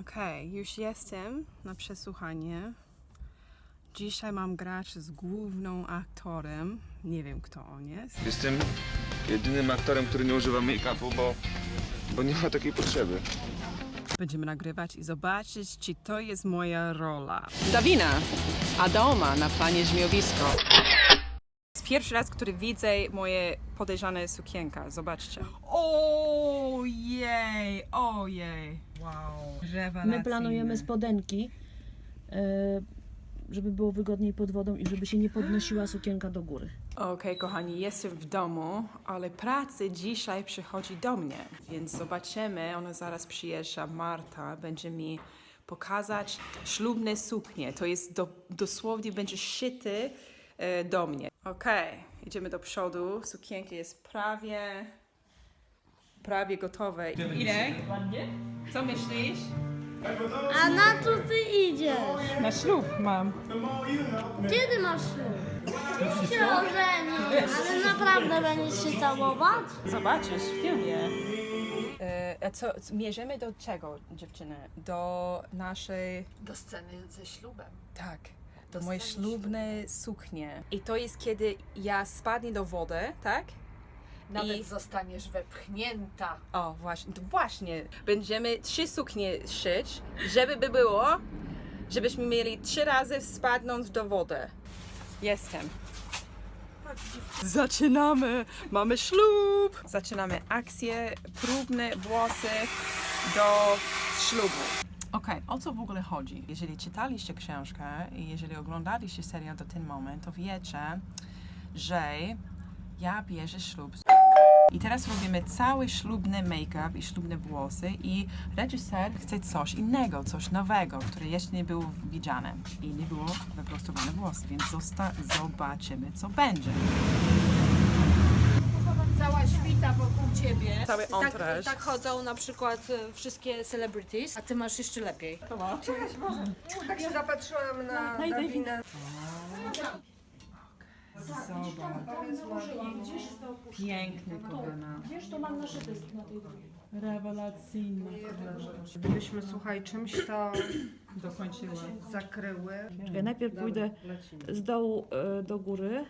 Okej, już jestem na przesłuchanie. Dzisiaj mam grać z główną aktorem. Nie wiem, kto on jest. Jestem jedynym aktorem, który nie używa make-upu, bo, bo nie ma takiej potrzeby. Będziemy nagrywać i zobaczyć, czy to jest moja rola. Dawina, a doma na planie żmiowisko. jest pierwszy raz, który widzę moje podejrzane sukienka. Zobaczcie. Ojej, ojej. Wow. Rewelacyjne. My planujemy spodenki, e, żeby było wygodniej pod wodą i żeby się nie podnosiła sukienka do góry. Okej, kochani, jestem w domu, ale pracy dzisiaj przychodzi do mnie, więc zobaczymy. Ona zaraz przyjeżdża, Marta, będzie mi pokazać ślubne suknie. To jest do, dosłownie będzie szyty e, do mnie. Okej, idziemy do przodu. Sukienka jest prawie, prawie gotowe. Ile? Co myślisz? A na co ty idziesz? Na ślub mam. Kiedy masz ślub? się ożeni, ale naprawdę będziesz się całować? Zobaczysz w filmie. E, a co, mierzymy do czego, dziewczyny? Do naszej, Do sceny ze ślubem. tak, mojej sceny ślubnej suknie. I to jest kiedy ja spadnę do wody, tak? Nawet I- zostaniesz wepchnięta. O, właśnie, to właśnie. Będziemy trzy suknie szyć, żeby by było, żebyśmy mieli trzy razy spadnąć do wody. Jestem. Zaczynamy! Mamy ślub! Zaczynamy akcję, próbne włosy do ślubu. Okej, o co w ogóle chodzi? Jeżeli czytaliście książkę i jeżeli oglądaliście serial do ten moment, to wiecie, że ja bierze ślub z i teraz robimy cały ślubny make-up i ślubne włosy i reżyser chce coś innego, coś nowego, które jeszcze nie było widziane i nie było wyprostowane włosy, więc zosta- zobaczymy, co będzie. Cała świta. Cały Tak, entourage. tak chodzą na przykład e, wszystkie celebrities, a ty masz jeszcze lepiej. Tak się zapatrzyłam na Dawinę. Piękny, kochana. Wiesz, to mam naszyte na tej drugiej. Rewelacyjny. Gdybyśmy, słuchaj, czymś to Dokończyła. zakryły. Czekaj, najpierw Dobra, pójdę lecimy. z dołu e, do góry.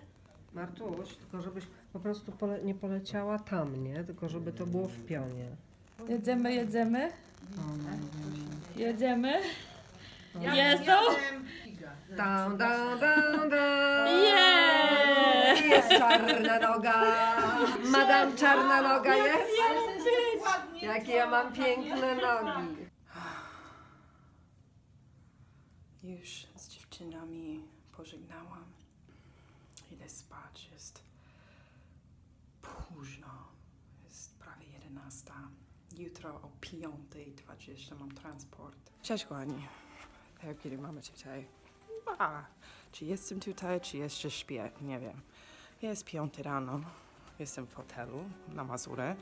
Martuś, tylko żebyś po prostu pole, nie poleciała tam, nie? Tylko żeby to było w pionie. Jedziemy, jedziemy. Jedziemy. Down, down. Yeah! Jest czarna noga. Madam czarna noga jest? Jakie ja mam piękne nogi. Już z dziewczynami pożegnałam. Idę spać, jest późno. Jest prawie 11. Jutro o 5.20 mam transport. Cześć kochani. Jak kiedy mamy tutaj? A, czy jestem tutaj, czy jeszcze śpię? Nie wiem. Jest 5 rano. Jestem w hotelu na Mazurę.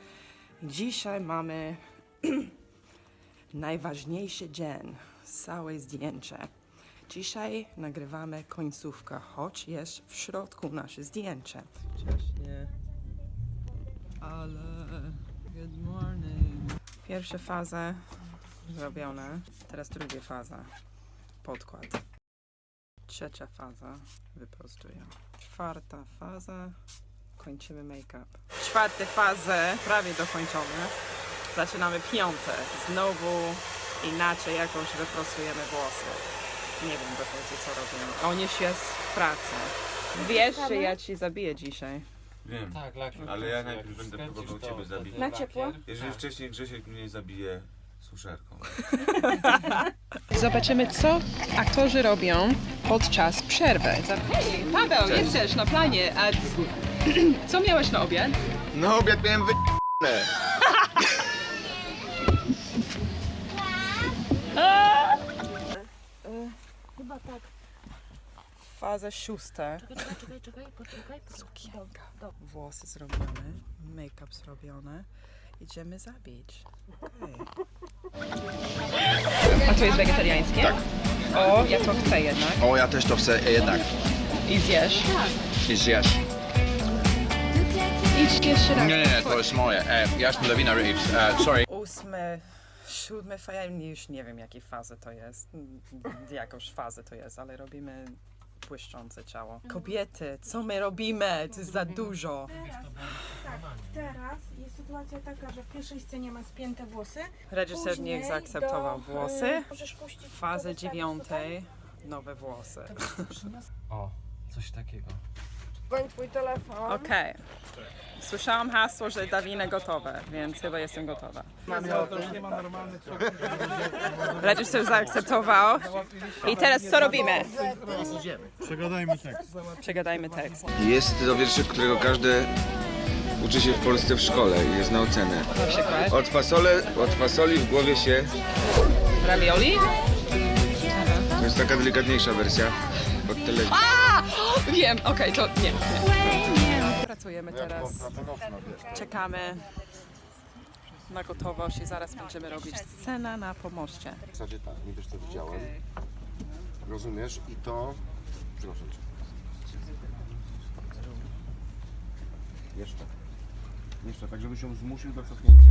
Dzisiaj mamy najważniejszy dzień. Całe zdjęcie. Dzisiaj nagrywamy końcówkę, choć jest w środku nasze zdjęcie. Wcześnie. Ale. Good morning. Pierwsza faza zrobiona. Teraz druga faza. Podkład. Trzecia faza. Wyprostuję. Czwarta faza. Kończymy make-up. Czwarta fazę prawie dokończone. Zaczynamy piąte. Znowu inaczej jakoś wyprostujemy włosy. Nie wiem do końca co robimy. On już jest w pracy. Wiesz, że ja ci zabiję dzisiaj. Wiem, Tak, lakier. ale ja najpierw będę próbował ciebie zabić. Na ciepło? Jeżeli Tak. wcześniej Grzesiek mnie zabije suszarką. Zobaczymy, co aktorzy robią podczas przerwy. Hej, Paweł, jesteś na planie. A co miałeś na obiad? No obiad miałem wy... Tak. Faza szósta. Czekaj, czekaj, czekaj, poczekaj. Sukienka. Włosy zrobione, make-up zrobione. Idziemy zabić. Okej. A to jest wegetariańskie? Tak. O, ja to chcę jednak. O, ja też to chcę e, jednak. I zjesz. I zjesz. Idź jeszcze raz. Nie, nie, nie, to jest moje. E, ja jestem Lewina Reeves. E, sorry. Ósmy Siódmy faja, już nie wiem jakiej fazy to jest, jakąś fazę to jest, ale robimy błyszczące ciało. Kobiety, co my robimy? To jest za dużo. Teraz jest sytuacja taka, że w pierwszej scenie ma spięte włosy. Reżyser nie Później zaakceptował do, włosy. y, możesz puścić wystarczy dziewiątej nowe włosy. O, coś takiego. Dzwoń twój telefon. Okej. Słyszałam hasło, że Dawina gotowe, więc chyba jestem gotowa. Reżyser zaakceptował. I teraz co robimy? Przegadajmy tekst. Przegadajmy tekst. Jest to wierszyk, którego każdy uczy się w Polsce w szkole i jest na ocenę. Od, fasole, od fasoli w głowie się... ravioli? To jest taka delikatniejsza wersja. Od tyle... Wiem, okej, to nie, nie. Pracujemy teraz, czekamy na gotowość i zaraz będziemy robić scenę na pomoście. W zasadzie tak, nie wiesz co widziałem. Rozumiesz? I to... Proszę cię. Jeszcze. Jeszcze, tak żebyś ją zmusił do cofnięcia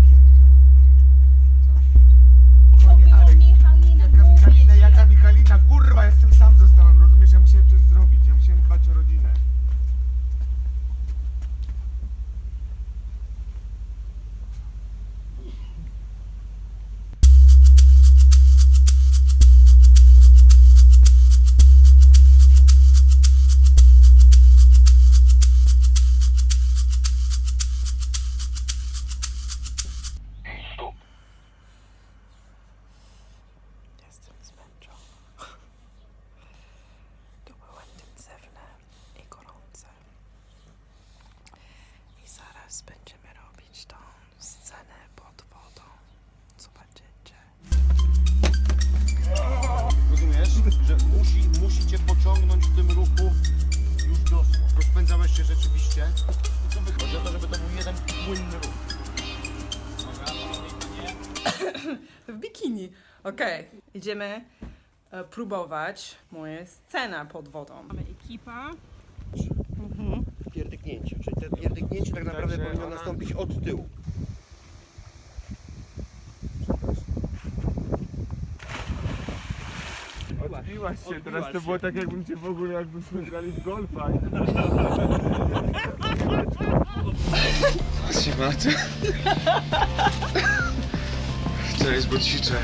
Okej, idziemy e, próbować moje scena pod wodą. Mamy ekipa. Pierdyknięcie, czyli to pierdyknięcie tak naprawdę Także powinno ona- nastąpić od tyłu. Odbiłaś się, teraz to było tak jakbym cię w ogóle, jakbyśmy grali w golfa. Cześć, bo ćwiczę.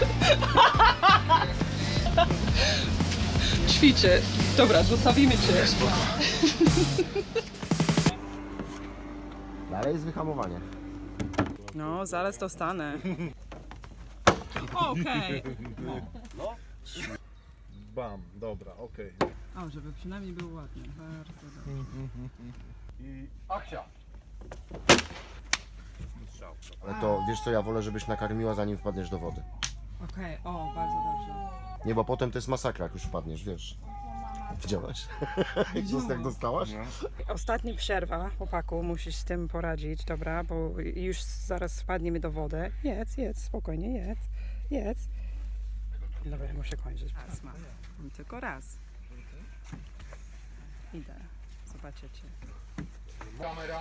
Ćwiczę. Dobra, zostawimy cię. Dalej jest wyhamowanie. No, zaraz dostanę. Okej. Bam, dobra, okej. O, żeby przynajmniej było ładnie. Bardzo dobrze. I akcja! Ale to, wiesz co, ja wolę, żebyś nakarmiła zanim wpadniesz do wody. Okej, o, bardzo dobrze. Nie, bo potem to jest masakra, jak już wpadniesz, wiesz. Widziałaś? Jak dos- jak dostałaś? Ostatnia przerwa, chłopaku, musisz z tym poradzić, dobra, bo już zaraz wpadniemy do wody. Jedz, jedz, spokojnie, jedz, jedz. Dobra, muszę kończyć. Raz. Mam tylko raz. Idę. Zobaczycie. Kamera.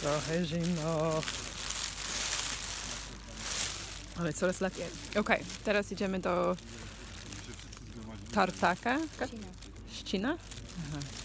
Trochę zimno. Ale coraz lepiej. Okej, teraz idziemy do Tartaka. Ścina. Aha.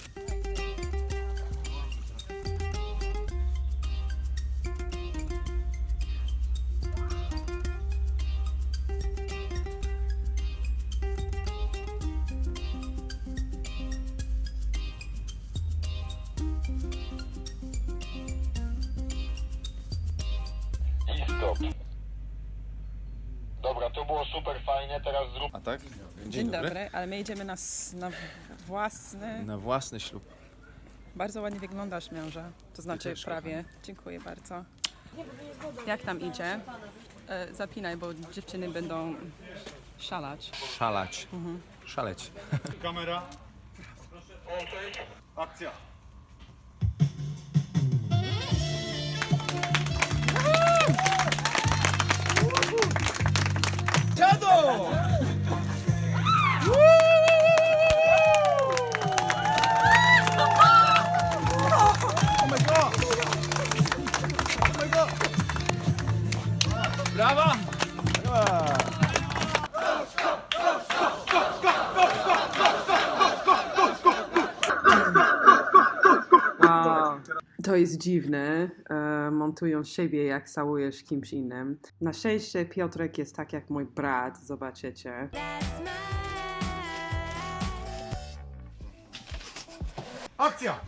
Super fajnie, teraz zrób A tak? Dzień dobry, ale my idziemy na, s- na własny. Na własny ślub. Bardzo ładnie wyglądasz, męża. To znaczy też, prawie. Dziękuję bardzo. Jak tam idzie? E, zapinaj, bo dziewczyny będą szalać. Szalać. Szaleć. Kamera. Akcja. To jest dziwne. Montują siebie, jak całujesz kimś innym. Na szczęście Piotrek jest tak jak mój brat, zobaczycie. Akcja!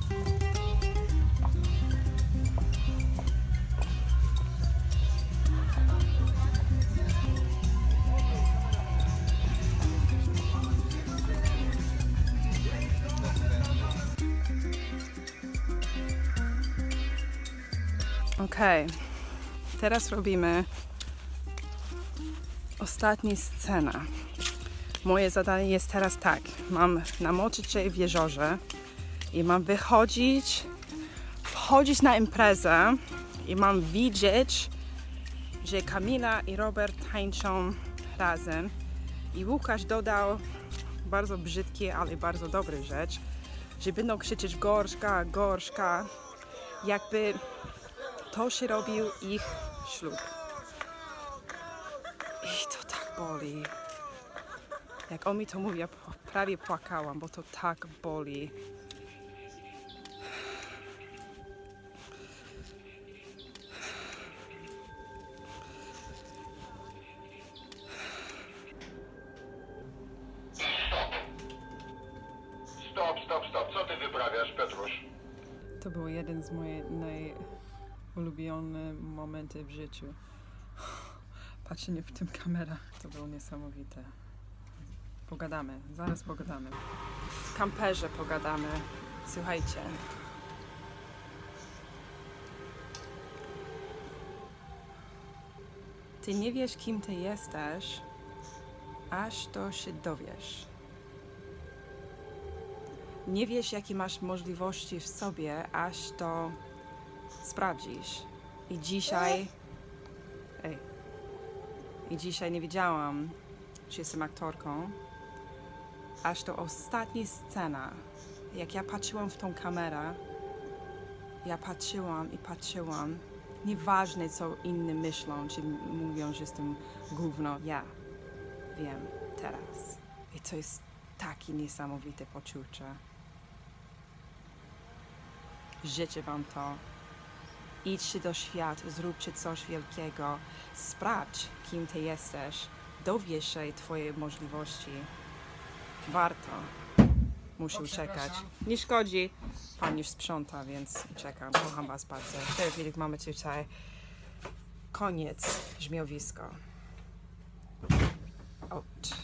Okej, teraz robimy ostatni scena. Moje zadanie jest teraz tak. Mam namoczyć się w jeziorze i mam wychodzić, wchodzić na imprezę i mam widzieć, że Kamila i Robert tańczą razem i Łukasz dodał bardzo brzydkie, ale bardzo dobre rzecz, że będą krzyczeć gorszka, gorszka, jakby to się robił ich ślub. I to tak boli. Jak on mi to mówi, ja prawie płakałam, bo to tak boli. Stop, stop, stop. Co ty wyprawiasz, Petrusz? To był jeden z moich najulubionych momentów w życiu. Patrzenie w tym kamera, to było niesamowite. Pogadamy, zaraz pogadamy. W kamperze pogadamy. Słuchajcie. Ty nie wiesz, kim ty jesteś, aż to się dowiesz. Nie wiesz, jakie masz możliwości w sobie, aż to sprawdzisz. I dzisiaj. Ej. I dzisiaj nie wiedziałam, czy jestem aktorką. Aż to ostatnia scena. Jak ja patrzyłam w tą kamerę, ja patrzyłam i patrzyłam. Nieważne, co inni myślą, czy mówią, że jestem gówno. Ja wiem teraz. I to jest takie niesamowite poczucie. Życzę Wam to. Idźcie do świata, zróbcie coś wielkiego. Sprawdź, kim Ty jesteś. Dowiesz się Twoje możliwości. Warto. Muszę uciekać. Nie szkodzi. Pan już sprząta, więc uciekam. Kocham Was bardzo. W tej chwili mamy tutaj koniec żmiowisko. Out.